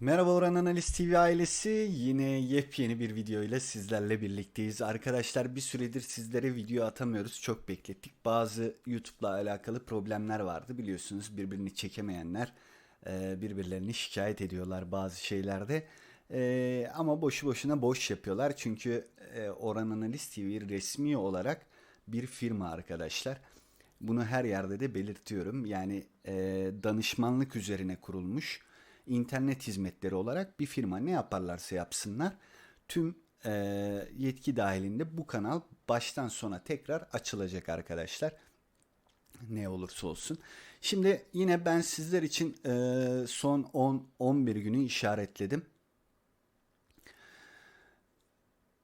Merhaba Oran Analiz TV ailesi. Yine yepyeni bir video ile sizlerle birlikteyiz. Arkadaşlar bir süredir sizlere video atamıyoruz. Çok beklettik. Bazı YouTube'la alakalı problemler vardı. Biliyorsunuz birbirini çekemeyenler e, birbirlerini şikayet ediyorlar bazı şeylerde. E, Ama boşu boşuna boş yapıyorlar. Çünkü e, Oran Analiz TV resmi olarak bir firma arkadaşlar. Bunu her yerde de belirtiyorum. Yani danışmanlık üzerine kurulmuş internet hizmetleri olarak bir firma ne yaparlarsa yapsınlar tüm e, yetki dahilinde bu kanal baştan sona tekrar açılacak arkadaşlar. Ne olursa olsun. Şimdi yine ben sizler için e, son 10-11 günü işaretledim.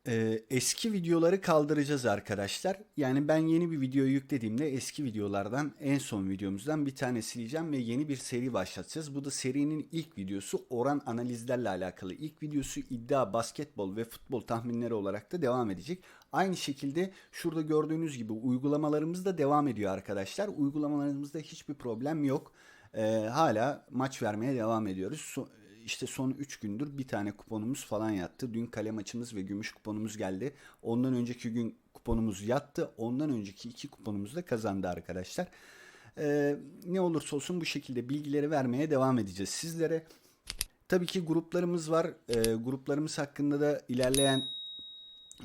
Ee, eski videoları kaldıracağız arkadaşlar. Yani ben yeni bir video yüklediğimde eski videolardan en son videomuzdan bir tane sileceğim ve yeni bir seri başlatacağız. Bu da serinin ilk videosu oran analizlerle alakalı. İlk videosu iddia, basketbol ve futbol tahminleri olarak da devam edecek. Aynı şekilde şurada gördüğünüz gibi uygulamalarımız da devam ediyor arkadaşlar. Uygulamalarımızda hiçbir problem yok. Ee, hala maç vermeye devam ediyoruz. So- işte son 3 gündür bir tane kuponumuz falan yattı. Dün kale maçımız ve gümüş kuponumuz geldi. Ondan önceki gün kuponumuz yattı. Ondan önceki iki kuponumuz da kazandı arkadaşlar. Ee, ne olursa olsun bu şekilde bilgileri vermeye devam edeceğiz sizlere. Tabii ki gruplarımız var. Ee, gruplarımız hakkında da ilerleyen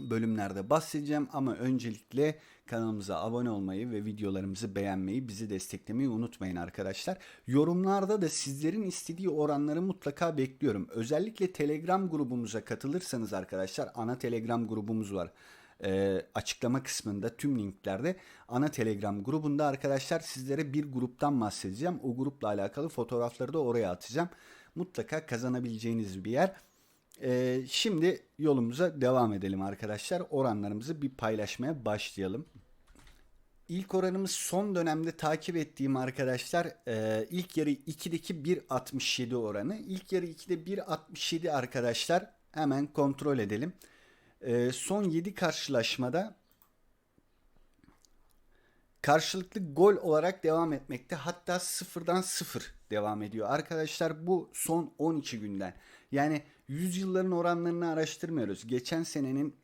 bölümlerde bahsedeceğim ama öncelikle kanalımıza abone olmayı ve videolarımızı beğenmeyi, bizi desteklemeyi unutmayın arkadaşlar. Yorumlarda da sizlerin istediği oranları mutlaka bekliyorum. Özellikle Telegram grubumuza katılırsanız arkadaşlar ana Telegram grubumuz var. Ee, açıklama kısmında tüm linklerde ana Telegram grubunda arkadaşlar sizlere bir gruptan bahsedeceğim. O grupla alakalı fotoğrafları da oraya atacağım. Mutlaka kazanabileceğiniz bir yer. Ee, şimdi yolumuza devam edelim arkadaşlar. Oranlarımızı bir paylaşmaya başlayalım. İlk oranımız son dönemde takip ettiğim arkadaşlar e, ilk yarı 2'deki 1.67 oranı. İlk yarı 2'de 1.67 arkadaşlar hemen kontrol edelim. E, son 7 karşılaşmada karşılıklı gol olarak devam etmekte. Hatta sıfırdan sıfır devam ediyor. Arkadaşlar bu son 12 günden. Yani yüzyılların oranlarını araştırmıyoruz. Geçen senenin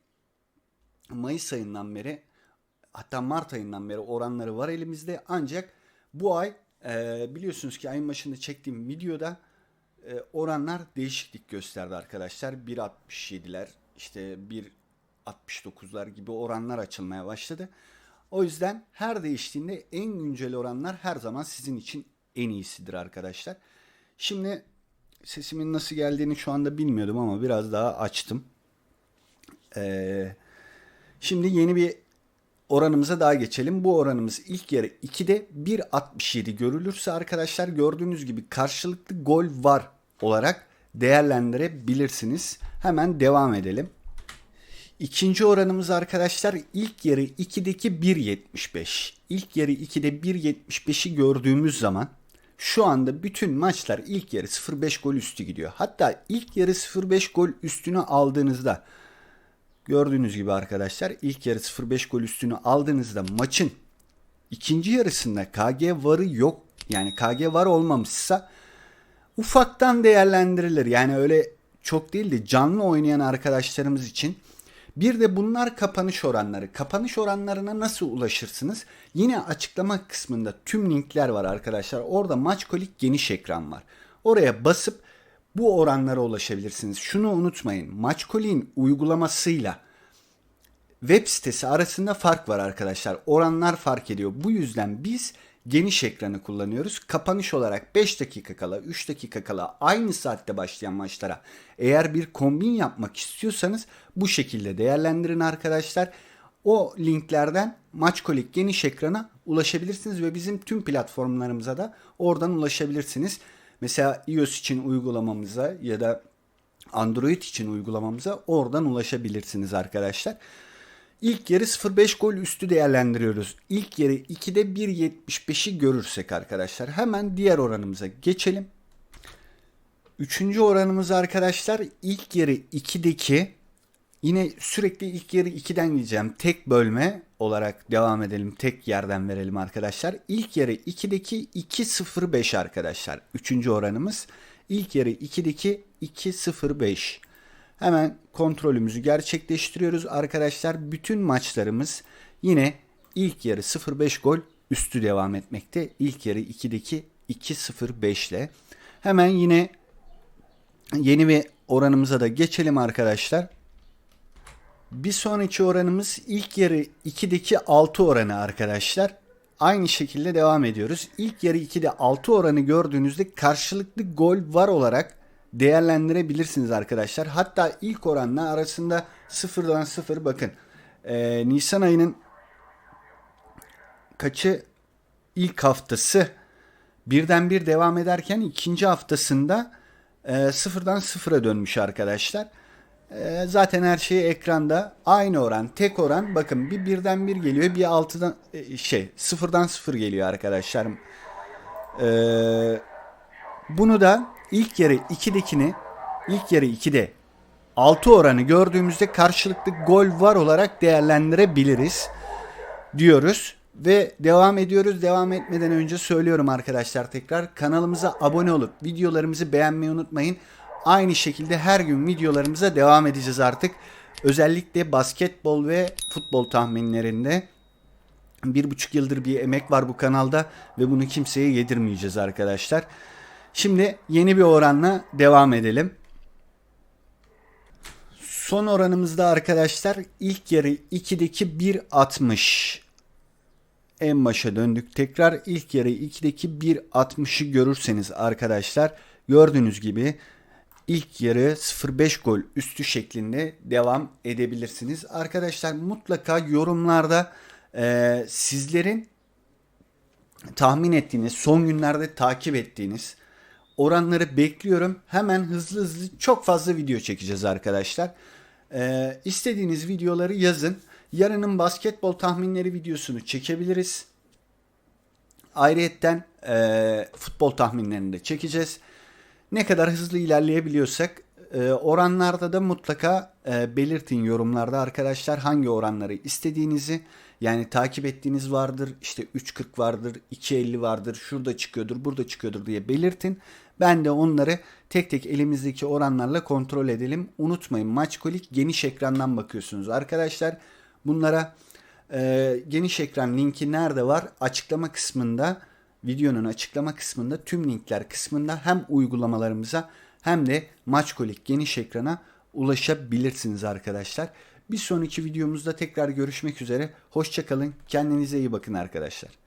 Mayıs ayından beri hatta Mart ayından beri oranları var elimizde. Ancak bu ay e, biliyorsunuz ki ayın başında çektiğim videoda e, oranlar değişiklik gösterdi arkadaşlar. 1.67'ler işte 1.69'lar gibi oranlar açılmaya başladı. O yüzden her değiştiğinde en güncel oranlar her zaman sizin için en iyisidir arkadaşlar. Şimdi sesimin nasıl geldiğini şu anda bilmiyordum ama biraz daha açtım. Ee, şimdi yeni bir oranımıza daha geçelim. Bu oranımız ilk yarı 2'de 1.67 görülürse arkadaşlar gördüğünüz gibi karşılıklı gol var olarak değerlendirebilirsiniz. Hemen devam edelim. İkinci oranımız arkadaşlar ilk yarı 2'deki 1.75. İlk yarı 2'de 1.75'i gördüğümüz zaman şu anda bütün maçlar ilk yarı 0.5 gol üstü gidiyor. Hatta ilk yarı 0.5 gol üstünü aldığınızda gördüğünüz gibi arkadaşlar ilk yarı 0.5 gol üstünü aldığınızda maçın ikinci yarısında KG varı yok. Yani KG var olmamışsa ufaktan değerlendirilir. Yani öyle çok değil de canlı oynayan arkadaşlarımız için bir de bunlar kapanış oranları. Kapanış oranlarına nasıl ulaşırsınız? Yine açıklama kısmında tüm linkler var arkadaşlar. Orada Maçkolik geniş ekran var. Oraya basıp bu oranlara ulaşabilirsiniz. Şunu unutmayın. Maçkolik'in uygulamasıyla web sitesi arasında fark var arkadaşlar. Oranlar fark ediyor. Bu yüzden biz geniş ekranı kullanıyoruz. Kapanış olarak 5 dakika kala, 3 dakika kala aynı saatte başlayan maçlara eğer bir kombin yapmak istiyorsanız bu şekilde değerlendirin arkadaşlar. O linklerden Maçkolik geniş ekrana ulaşabilirsiniz ve bizim tüm platformlarımıza da oradan ulaşabilirsiniz. Mesela iOS için uygulamamıza ya da Android için uygulamamıza oradan ulaşabilirsiniz arkadaşlar. İlk yarı 0.5 gol üstü değerlendiriyoruz. İlk yarı 2'de 1.75'i görürsek arkadaşlar hemen diğer oranımıza geçelim. Üçüncü oranımız arkadaşlar ilk yarı 2'deki yine sürekli ilk yarı 2'den gideceğim. Tek bölme olarak devam edelim. Tek yerden verelim arkadaşlar. İlk yarı 2'deki 2.05 arkadaşlar. Üçüncü oranımız. İlk yarı 2'deki 2.05. Hemen kontrolümüzü gerçekleştiriyoruz arkadaşlar. Bütün maçlarımız yine ilk yarı 0.5 gol üstü devam etmekte. İlk yarı 2'deki 2.05 ile. Hemen yine yeni bir oranımıza da geçelim arkadaşlar. Bir sonraki oranımız ilk yarı 2'deki 6 oranı arkadaşlar. Aynı şekilde devam ediyoruz. İlk yarı 2'de 6 oranı gördüğünüzde karşılıklı gol var olarak değerlendirebilirsiniz arkadaşlar. Hatta ilk oranla arasında 0'dan 0 bakın. Ee, Nisan ayının kaçı ilk haftası birden bir devam ederken ikinci haftasında e, sıfırdan sıfıra dönmüş arkadaşlar. E, zaten her şey ekranda aynı oran tek oran bakın bir birden bir geliyor bir altıdan e, şey sıfırdan sıfır geliyor arkadaşlar. E, bunu da ilk yarı 2'dekini ilk yarı 2'de 6 oranı gördüğümüzde karşılıklı gol var olarak değerlendirebiliriz diyoruz. Ve devam ediyoruz. Devam etmeden önce söylüyorum arkadaşlar tekrar. Kanalımıza abone olup videolarımızı beğenmeyi unutmayın. Aynı şekilde her gün videolarımıza devam edeceğiz artık. Özellikle basketbol ve futbol tahminlerinde. Bir buçuk yıldır bir emek var bu kanalda ve bunu kimseye yedirmeyeceğiz arkadaşlar. Şimdi yeni bir oranla devam edelim. Son oranımızda arkadaşlar ilk yarı 2'deki 1.60 en başa döndük. Tekrar ilk yarı 2'deki 1.60'ı görürseniz arkadaşlar gördüğünüz gibi ilk yarı 0.5 gol üstü şeklinde devam edebilirsiniz. Arkadaşlar mutlaka yorumlarda e, sizlerin tahmin ettiğiniz, son günlerde takip ettiğiniz oranları bekliyorum. Hemen hızlı hızlı çok fazla video çekeceğiz arkadaşlar. Ee, istediğiniz videoları yazın. Yarının basketbol tahminleri videosunu çekebiliriz. Ayrıyetten e, futbol tahminlerini de çekeceğiz. Ne kadar hızlı ilerleyebiliyorsak e, oranlarda da mutlaka e, belirtin yorumlarda arkadaşlar hangi oranları istediğinizi. Yani takip ettiğiniz vardır, işte 3.40 vardır, 2.50 vardır, şurada çıkıyordur, burada çıkıyordur diye belirtin. Ben de onları tek tek elimizdeki oranlarla kontrol edelim. Unutmayın Maçkolik geniş ekrandan bakıyorsunuz arkadaşlar. Bunlara e, geniş ekran linki nerede var? Açıklama kısmında, videonun açıklama kısmında tüm linkler kısmında hem uygulamalarımıza hem de Maçkolik geniş ekrana ulaşabilirsiniz arkadaşlar. Bir sonraki videomuzda tekrar görüşmek üzere. Hoşçakalın. Kendinize iyi bakın arkadaşlar.